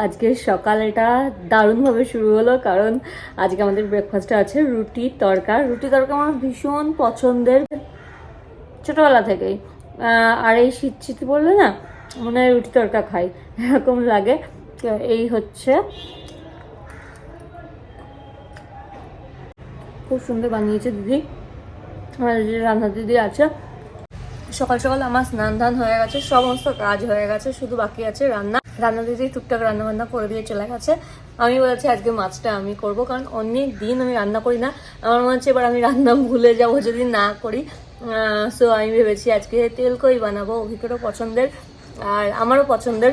So আজকে সকালটা দারুণভাবে শুরু হলো, কারণ আজকে আমাদের ব্রেকফাস্টে আছে রুটি তরকা। রুটি তরকা আমার ভীষণ পছন্দের ছোটোবেলা থেকেই। আর এই শীত শীত পড়লে না, মনে হয় রুটি তরকা খাই, এরকম লাগে। এই হচ্ছে। খুব সুন্দর বানিয়েছে দিদি। আমার যে রান্না দিদি আছে, সকাল সকাল আমার স্নান ধান হয়ে গেছে, সমস্ত কাজ হয়ে গেছে, শুধু বাকি আছে রান্না। রান্না দিদি টুকটাক রান্না বান্না করে দিয়ে চলে গেছে, আমি বলেছি আজকে মাছটা আমি করব, কারণ অনেক দিন আমি রান্না করি না। আমার মনে হচ্ছে এবার আমি রান্না ভুলে যাব যদি না করি। সো আমি ভেবেছি আজকে তেলকই বানাবো অভিজ্ঞতা পছন্দের, আর আমারও পছন্দের।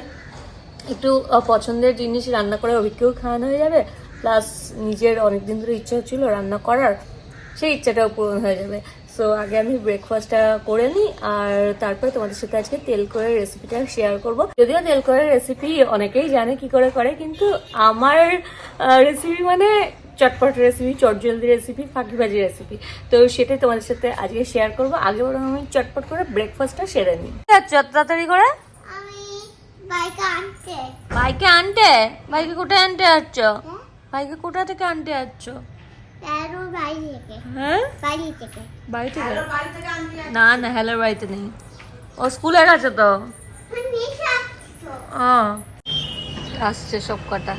একটু পছন্দের জিনিস রান্না করে অভিজ্ঞও খাওয়ানো হয়ে যাবে প্লাস নিজের অনেকদিন ধরে ইচ্ছা হচ্ছিল রান্না করার, সেই ইচ্ছাটাও পূরণ হয়ে যাবে। সো আগে আমি ব্রেকফাস্টটা করে নিই আর তারপরে তোমাদের সাথে আজকে তেল করে রেসিপিটা শেয়ার করব। যদিও তেল করে রেসিপি অনেকেই জানে কি করে করে কিন্তু আমার রেসিপি মানে চটপট রেসিপি চটজলদি রেসিপি ফাঁকিবাজি রেসিপি তো সেটাই তোমাদের সাথে আজকে শেয়ার করব। আগে বরং আমি চটপট করে ব্রেকফাস্টটা সেরে নিই। আচ্ছা তাড়াতাড়ি করে? আমি বাইকে আনতে। বাইকে আনতে? বাইকে কোথায় আনতে যাচ্ছ? বাইকে কোথা থেকে আনতে থেকে হ্যাঁ? বাড়ি থেকে। না না হ্যালো বাড়িতে নেই। ও স্কুলে গেছে তো? আসছে সব কটা।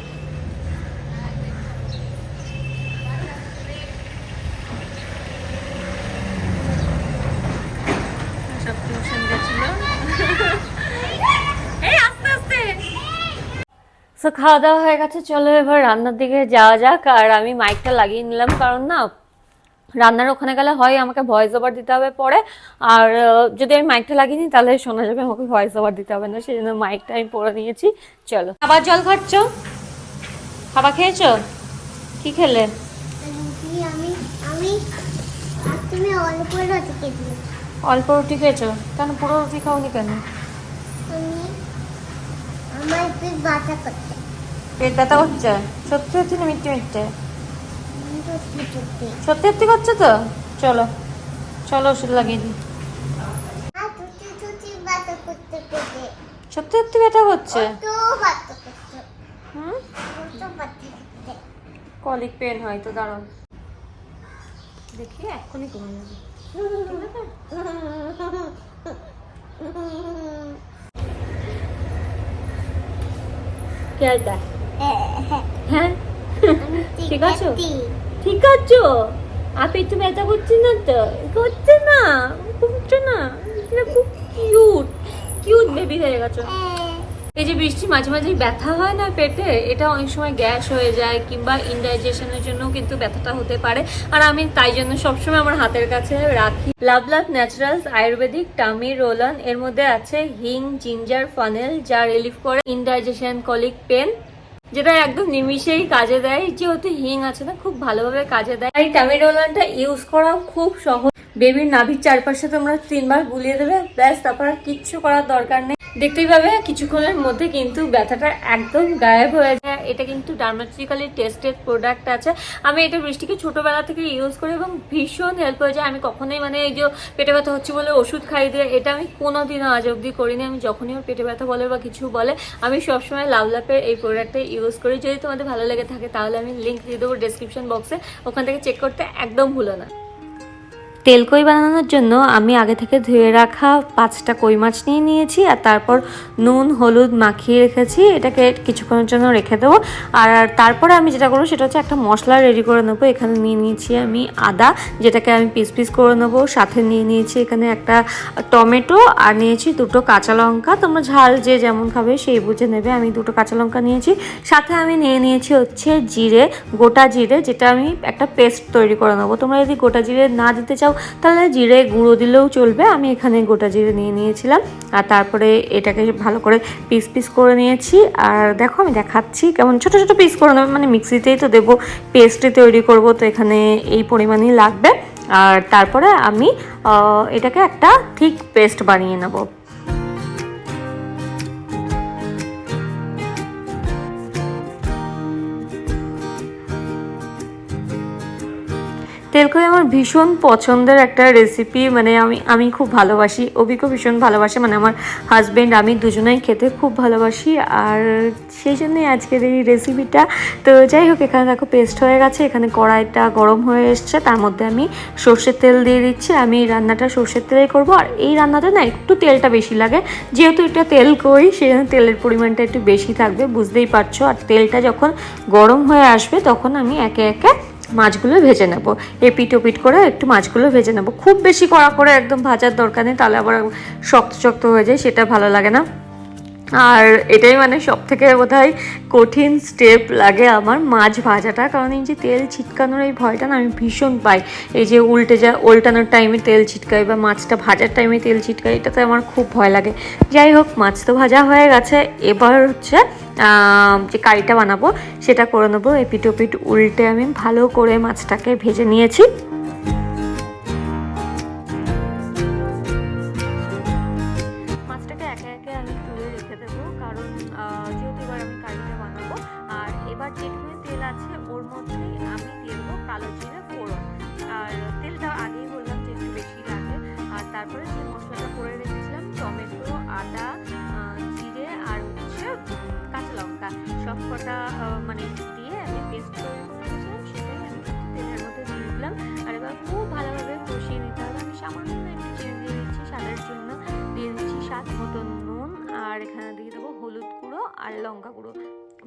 সো খাওয়া দাওয়া হয়ে গেছে চলো এবার রান্নার দিকে যাওয়া যাক। আর আমি মাইকটা লাগিয়ে নিলাম কারণ না রান্নার ওখানে গেলে হয় আমাকে ভয়েস ওভার দিতে হবে পরে। আর যদি আমি মাইকটা লাগিয়ে নিই তাহলে শোনা যাবে আমাকে ভয়েস ওভার দিতে হবে না সেই জন্য মাইকটা আমি পরে নিয়েছি। চলো। খাবার জল খাচ্ছ? খাবার খেয়েছো? কি খেলে? অল্প রুটি খেয়েছিলে। অল্প রুটি খেয়েছো? কেন পুরো রুটি খাওনি কেন? আমার পেট পেট ব্যথা করছে? সত্যি সত্যি না মিথ্যে মিথ্যে? সত্যি সত্যি। করছে তো? চলো চলো ওষুধ লাগিয়ে দিই। সত্যি সত্যি ব্যথা করছে কলিক পেন হয় তো দাঁড়াও। দেখি এক্ষুনি কমে যাবে। কি হ্যাঁ? ঠিক আছো? ঠিক আছো? আপনি তুমি ব্যথা করছে না তো? করছে না করছে না। খুব কিউট কিউট বেবি হয়ে গেছো। হ্যাঁ। এই যে বৃষ্টি মাঝে মাঝে ব্যথা হয় না পেটে, এটা অনেক সময় গ্যাস হয়ে যায় কিংবা ইনডাইজেশনের জন্য কিন্তু ব্যথাটা হতে পারে। আর আমি তাই জন্য সবসময় আমার হাতের কাছে রাখি। Love love naturals, Ayurvedic, tummy, roll on, এর মধ্যে আছে হিং, জিঞ্জার, ফানেল, যা রিলিফ করে ইনডাইজেশন কলিক পেন যেটা একদম নিমিষেই কাজে দেয়। যেহেতু হিং আছে না, খুব ভালোভাবে কাজে দেয়। এই টামি রোলানটা ইউজ করা খুব সহজ। বেবির নাভির চারপাশে তোমরা তিনবার গুলিয়ে দেবে, ব্যাস, তারপর কিচ্ছু করার দরকার নেই। দেখতেই পাবে, কিছুক্ষণের মধ্যে কিন্তু ব্যথাটা একদম গায়েব হয়ে যায়। এটা কিন্তু ডার্মাটিক্যালি টেস্টেড প্রোডাক্ট আছে। আমি এটা বৃষ্টিকে ছোটবেলা থেকে ইউজ করি এবং ভীষণ হেল্প হয়ে যায়। আমি কখনোই মানে এই যে পেটে ব্যথা হচ্ছে বলে ওষুধ খাই দিয়ে, এটা আমি কোনো কোনোদিনও আজ অবধি করিনি। আমি যখনই ওর পেটে ব্যথা বলে বা কিছু বলে, আমি সবসময় লাভ লাভের এই প্রোডাক্টটা ইউজ করি। যদি তোমাদের ভালো লেগে থাকে তাহলে আমি লিঙ্ক দিয়ে দেবো ডিসক্রিপশন বক্সে ওখান থেকে চেক করতে একদম ভুলো না। তেল কই বানানোর জন্য আমি আগে থেকে ধুয়ে রাখা পাঁচটা কই মাছ নিয়ে নিয়েছি আর তারপর নুন, হলুদ মাখিয়ে রেখেছি। এটাকে কিছুক্ষণের জন্য রেখে দেবো। আর তারপরে আমি যেটা করব সেটা হচ্ছে একটা মশলা রেডি করে নেব। এখানে নিয়ে নিয়েছি আমি আদা, যেটাকে আমি পিস পিস করে নেব। সাথে নিয়ে নিয়েছি এখানে একটা টমেটো আর নিয়েছি দুটো কাঁচা লঙ্কা। তোমরা ঝাল যে যেমন খাবে সেই বুঝে নেবে। আমি দুটো কাঁচা লঙ্কা নিয়েছি। সাথে আমি নিয়ে নিয়েছি হচ্ছে জিরে, গোটা জিরে, যেটা আমি একটা পেস্ট তৈরি করে নেব। তোমরা যদি গোটা জিরে না দিতে চাও তাহলে জিরে গুঁড়ো দিলেও চলবে। আমি এখানে গোটা জিরে নিয়ে নিয়েছিলাম। আর তারপরে এটাকে ভালো করে পিস পিস করে নিয়েছি। আর দেখো আমি দেখাচ্ছি কেমন ছোট ছোট পিস করে নেব। মানে মিক্সিতেই তো দেবো পেস্টে তৈরি করব, তো এখানে এই পরিমাণই লাগবে। আর তারপরে আমি এটাকে একটা ঠিক পেস্ট বানিয়ে নেব। তেলকই আমার ভীষণ পছন্দের একটা রেসিপি মানে আমি আমি খুব ভালোবাসি। অভিকও ভীষণ ভালোবাসে মানে আমার হাজব্যান্ড আমি দুজনেই খেতে খুব ভালোবাসি। আর সেই জন্যই আজকের এই রেসিপিটা তো যাই হোক, এখানে দেখো পেস্ট হয়ে গেছে, এখানে কড়াইটা গরম হয়ে এসছে, তার মধ্যে আমি সর্ষের তেল দিয়ে দিচ্ছি। আমি এই রান্নাটা সর্ষের তেলেই করব। আর এই রান্নাটা না একটু তেলটা বেশি লাগে। যেহেতু এটা তেল কই সেজন্য তেলের পরিমাণটা একটু বেশি থাকবে, বুঝতেই পারছ। আর তেলটা যখন গরম হয়ে আসবে, তখন আমি একে একে মাছগুলো ভেজে নেব। এপিট ওপিট করে একটু মাছগুলো ভেজে নেব। খুব বেশি কড়া করে একদম ভাজার দরকার নেই, তাহলে আবার শক্ত শক্ত হয়ে যায়, সেটা ভালো লাগে না। আর এটাই মানে সব থেকে বোধহয় কঠিন স্টেপ লাগে আমার মাছ ভাজাটা। কারণ এই যে তেল ছিটকানোর এই ভয়টা না আমি ভীষণ পাই। এই যে উল্টে যা, উল্টানোর টাইমে তেল ছিটকাই বা মাছটা ভাজার টাইমে তেল ছিটকাই, এটাতে আমার খুব ভয় লাগে। যাই হোক, মাছ তো ভাজা হয়ে গেছে। এবার হচ্ছে যে কারিটা বানাবো, সেটা করে নেব। এপিট ওপিট উল্টে আমি ভালো করে মাছটাকে ভেজে নিয়েছি। মাছটাকে একে একে আমি কারণ যেহেতু এবার আমি কারিটা বানাবো, আর এবার যেটুকু তেল আছে, ওর মধ্যেই আমি দিয়ে দেবো কালো জিরে ফোড়ন। আর তেলটা আগেই বললাম যে একটু বেশি লাগে। আর তারপরে যে মশলাটা করে রেখেছিলাম, টমেটো, আদা জিরে আর হচ্ছে কাঁচা লঙ্কা। সব কটা মানে দিয়ে আমি পেস্ট করে রেখেছিলাম, সেটাই আমি তেলের মধ্যে দিয়ে দিলাম। আর এবার খুব ভালোভাবে কষিয়ে নিতে আর লঙ্কা গুঁড়ো।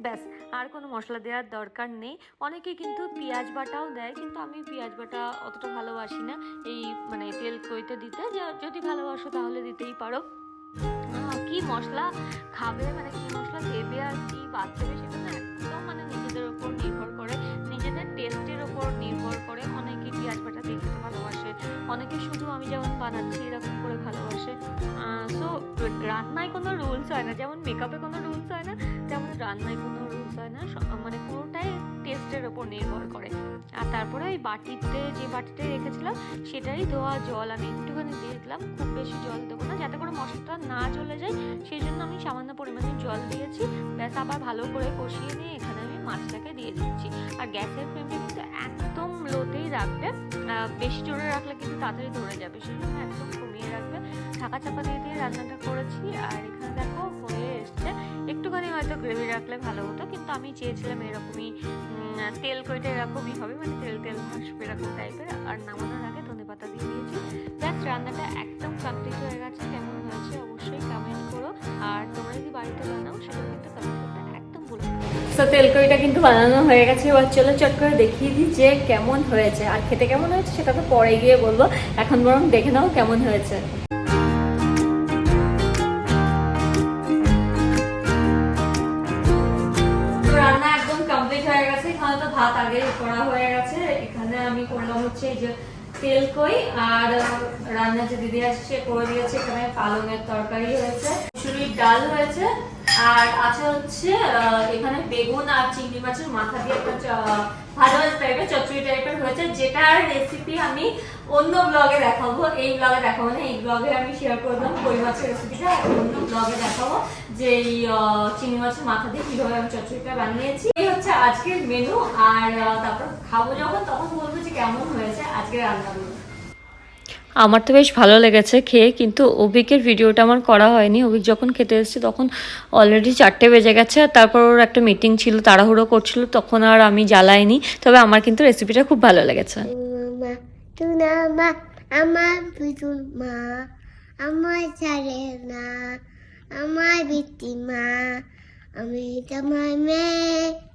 ব্যাস, আর কোনো মশলা দেওয়ার দরকার নেই। অনেকে কিন্তু পেঁয়াজ বাটাও দেয়, কিন্তু আমি পেঁয়াজ বাটা অতটা ভালোবাসি না। এই মানে তেল কইতে দিতে যদি ভালোবাসো তাহলে দিতেই পারো। কি মশলা খাবে মানে কি মশলা দেবে আর কি বাদ দেবে সেটা না, একদম মানে নিজেদের ওপর নির্ভর করে। নিজেদের টেস্টের উপর নির্ভর করে। অনেকে পেঁয়াজ বাটা দিয়ে খেতে ভালোবাসে। অনেকে শুধু আমি যেমন বানাচ্ছি, এরকম করে ভালোবাসে। সো রান্নায় কোনো রুলস হয় না। যেমন মেকআপে কোনো রুলস রান্নায় কোনো রুলস হয় না মানে পুরোটাই টেস্টের ওপর নির্ভর করে। আর তারপরে ওই বাটিতে, যে বাটিতে রেখেছিলাম, সেটাই ধোয়া জল আমি একটুখানি দিয়ে দিলাম, খুব বেশি জল দেবো না, যাতে করে মশলাটা না চলে যায়, সেই জন্য আমি সামান্য পরিমাণে জল দিয়েছি। ব্যাস, আবার ভালো করে কষিয়ে নিয়ে মাছটাকে দিয়ে দিচ্ছি। আর গ্যাসের ফ্লেমটা কিন্তু একদম লোতেই রাখবে। বেশি জোরে রাখলে কিন্তু তাড়াতাড়ি ধরে যাবে। সেই জন্য একদম কমিয়ে রাখবে। ঢাকা চাপা দিয়ে দিয়ে রান্নাটা করেছি। আর এখানে দেখো হয়ে এসছে। একটুখানি হয়তো গ্রেভি রাখলে ভালো হতো, কিন্তু আমি চেয়েছিলাম এরকমই তেল কইটা এরকমই হবে। মানে তেল তেল ভাসবে এরকম টাইপের আর নামানোর আগে ধনে পাতা দিয়ে দিয়েছি। ব্যাস, রান্নাটা একদম কমপ্লিট হয়ে গেছে। কেমন তো তেলকড়িটা কিন্তু বানানো হয়ে গেছে। এবার চলো চট করে দেখিয়ে দিই যে কেমন হয়েছে। আর খেতে কেমন হয়েছে সেটা তো পরে গিয়ে বলব। এখন বরং দেখে নাও কেমন হয়েছে। রান্না একদম কমপ্লিট হয়ে গেছে। এখানে তো ভাত আগে করা হয়ে গেছে। এখানে আমি করলাম হচ্ছে এই যে তেল কই আর রান্না যে দিদি আসছে, করে দিয়েছে। এখানে পালংয়ের তরকারি হয়েছে, মুসুরির ডাল হয়েছে। আর আছে হচ্ছে এখানে বেগুন আর চিংড়ি মাছের মাথা দিয়ে একটা ভাজা ভাজা টাইপের চচ্চড়ি টাইপের হয়েছে। যেটার রেসিপি আমি অন্য ব্লগে দেখাবো। এই ব্লগে দেখাবো না, এই ব্লগে আমি শেয়ার করলাম কই মাছের রেসিপিটা অন্য ব্লগে দেখাবো যে এই চিংড়ি মাছের মাথা দিয়ে কীভাবে আমি চচ্চড়িটা বানিয়েছি। এই হচ্ছে আজকের মেনু আর তারপর খাব যখন, তখন বলব যে কেমন হয়েছে আজকের রান্নাগুলো। আমার তো বেশ ভালো লেগেছে খেয়ে, কিন্তু অভিকের ভিডিওটা আমার করা হয়নি। অভিক যখন খেতে এসেছে তখন অলরেডি চারটে বেজে গেছে আর তারপর ওর একটা মিটিং ছিল, তাড়াহুড়ো করছিল, তখন আর আমি জ্বালাইনি। তবে আমার কিন্তু রেসিপিটা খুব ভালো লেগেছে। আমার মা, আমার না আমি তোমার মেয়ে।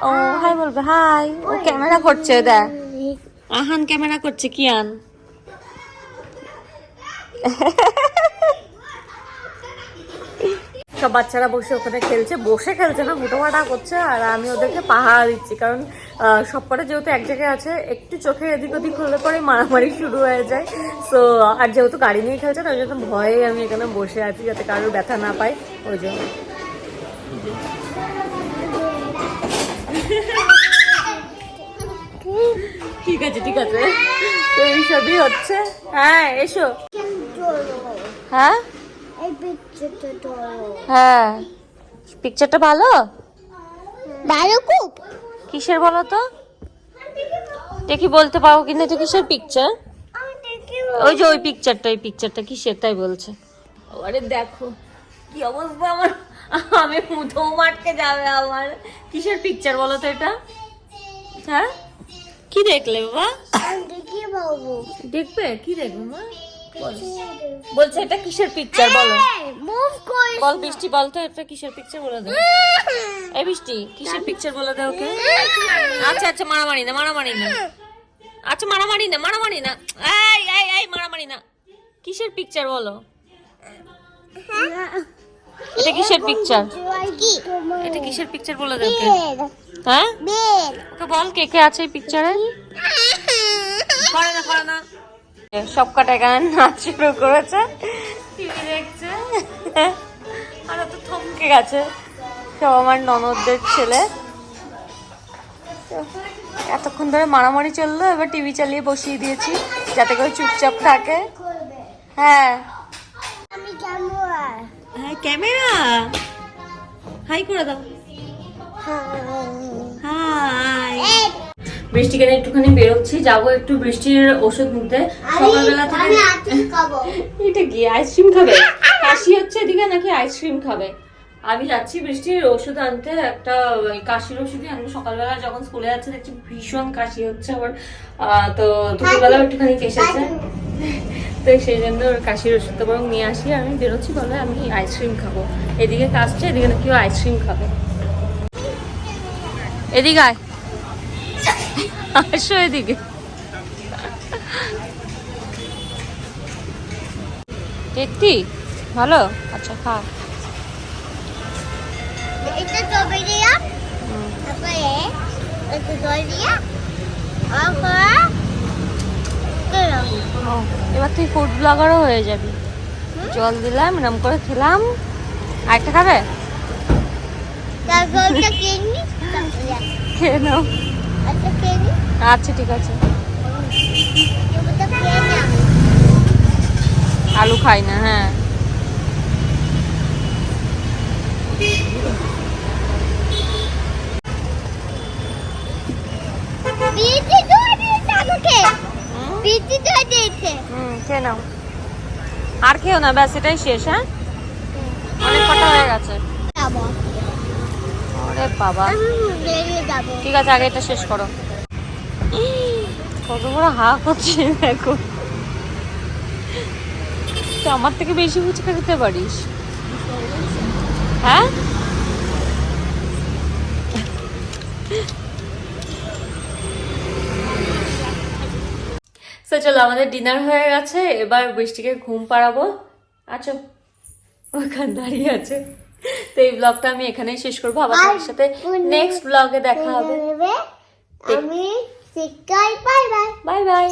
ও হাই বলবে হাই ও ক্যামেরা করছে দেখ। আহান ক্যামেরা করছে কি আন? সব বাচ্চারা বসে ওখানে খেলছে বসে খেলছে না মুটোমাটা করছে আর আমি ওদেরকে পাহারা দিচ্ছি কারণ আহ, সব কটা যেহেতু এক জায়গায় আছে একটু চোখে এদিক ওদিক হলে পরে মারামারি শুরু হয়ে যায়। সো আর যেহেতু গাড়ি নিয়ে খেলছে না ওই জন্য ভয়ে আমি এখানে বসে আছি যাতে কারোর ব্যথা না পায় ওই জন্য। ঠিক আছে ঠিক আছে। তো এইসবই হচ্ছে। হ্যাঁ এসো। হ্যাঁ? পিকচারটা হ্যাঁ। পিকচারটা ভালো? ভালো খুব। কিসের বলো তো? দেখি বলতে পারো কিন্তু এটা কিসের পিকচার ওই যে ওই পিকচারটা ওই পিকচারটা কিসের তাই বলছে। আরে দেখো কি অবস্থা আমার। আমি মুঠো মাটকে যাবে আমার। কিসের পিকচার বলো তো এটা? হ্যাঁ? কি দেখলে বাবা? দেখি বাবু। দেখবে? কি দেখবে মা? বলছে এটা কিসের পিকচার বলো। বল বৃষ্টি বল তো এটা কিসের পিকচার বলে দাও। এই বৃষ্টি কিসের পিকচার বলে দে ওকে? আচ্ছা আচ্ছা মারামারি না মারামারি না। আচ্ছা মারামারি না মারামারি না। এই এই এই মারামারি না। কিসের পিকচার বলো? এটা কিসের পিকচার এটা কিসের পিকচার বলে দে ওকে বেল। হ্যাঁ? বেল। ওকে বল কে কে আছে এই পিকচারে করে না করে না সব কটা এখানে নাচ শুরু করেছে। টিভি দেখছে। আর তো থমকে গেছে। সব আমার ননদদের ছেলে। এতক্ষণ ধরে মারামারি চলল এবার টিভি চালিয়ে বসিয়ে দিয়েছি যাতে করে চুপচাপ থাকে। হ্যাঁ। আমি হ্যাঁ ক্যামেরা? হাই করে দাও। হাই। বৃষ্টিকে একটুখানি বেরোচ্ছি যাব একটু বৃষ্টির ওষুধ নিতে। সকালবেলা থেকে আমি আইসক্রিম খাব। এটা কি আইসক্রিম খাবে? কাশি হচ্ছে এদিকে নাকি আইসক্রিম খাবে? আমি যাচ্ছি বৃষ্টির ওষুধ আনতে একটা কাশির ওষুধই আনব। সকালবেলা যখন স্কুলে যাচ্ছে দেখছি ভীষণ কাশি হচ্ছে আবার। তো দুপুরবেলা একটুখানি কেসেছে তো সেই জন্য ওর কাশির ওষুধটা বরং নিয়ে আসি আমি বেরোচ্ছি বলে আমি আইসক্রিম খাব। এদিকে কাশছে এদিকে ও আইসক্রিম খাবে। এদিকে আয়। আসো এদিকে। দেখতি ভালো? আচ্ছা খা। এটা তবে দিয়া তারপরে এটা দিয়া এবার তুই ফুড ব্লগারও হয়ে যাবি। জল দিলাম এরম করে খেলাম। আরেকটা খাবে? খেয়ে নাও। আচ্ছা আচ্ছা ঠিক আছে। আলু খাই না হ্যাঁ বিয়েতে দোয়া দিয়েছে আমাকে হুম, বিয়েতে দোয়া দিয়েছে হুম খেয়ে নাও। আর খেও না ব্যাস এটাই শেষ হ্যাঁ? অনেক কটা হয়ে গেছে। ওরে বাবা। ঠিক আছে আগে এটা শেষ করো। কত বড় হা করছে দেখো। তুই আমার থেকে বেশি ফুচকা খেতে পারিস? হ্যাঁ? তো চলো আমাদের ডিনার হয়ে গেছে এবার বৃষ্টিকে ঘুম পাড়াবো। আছো ওখান দাঁড়িয়ে আছে। তো এই ব্লগটা আমি এখানেই শেষ করব। আবার তোমার সাথে নেক্সট ব্লগে দেখা হবে। আমি বাই বাই বাই বাই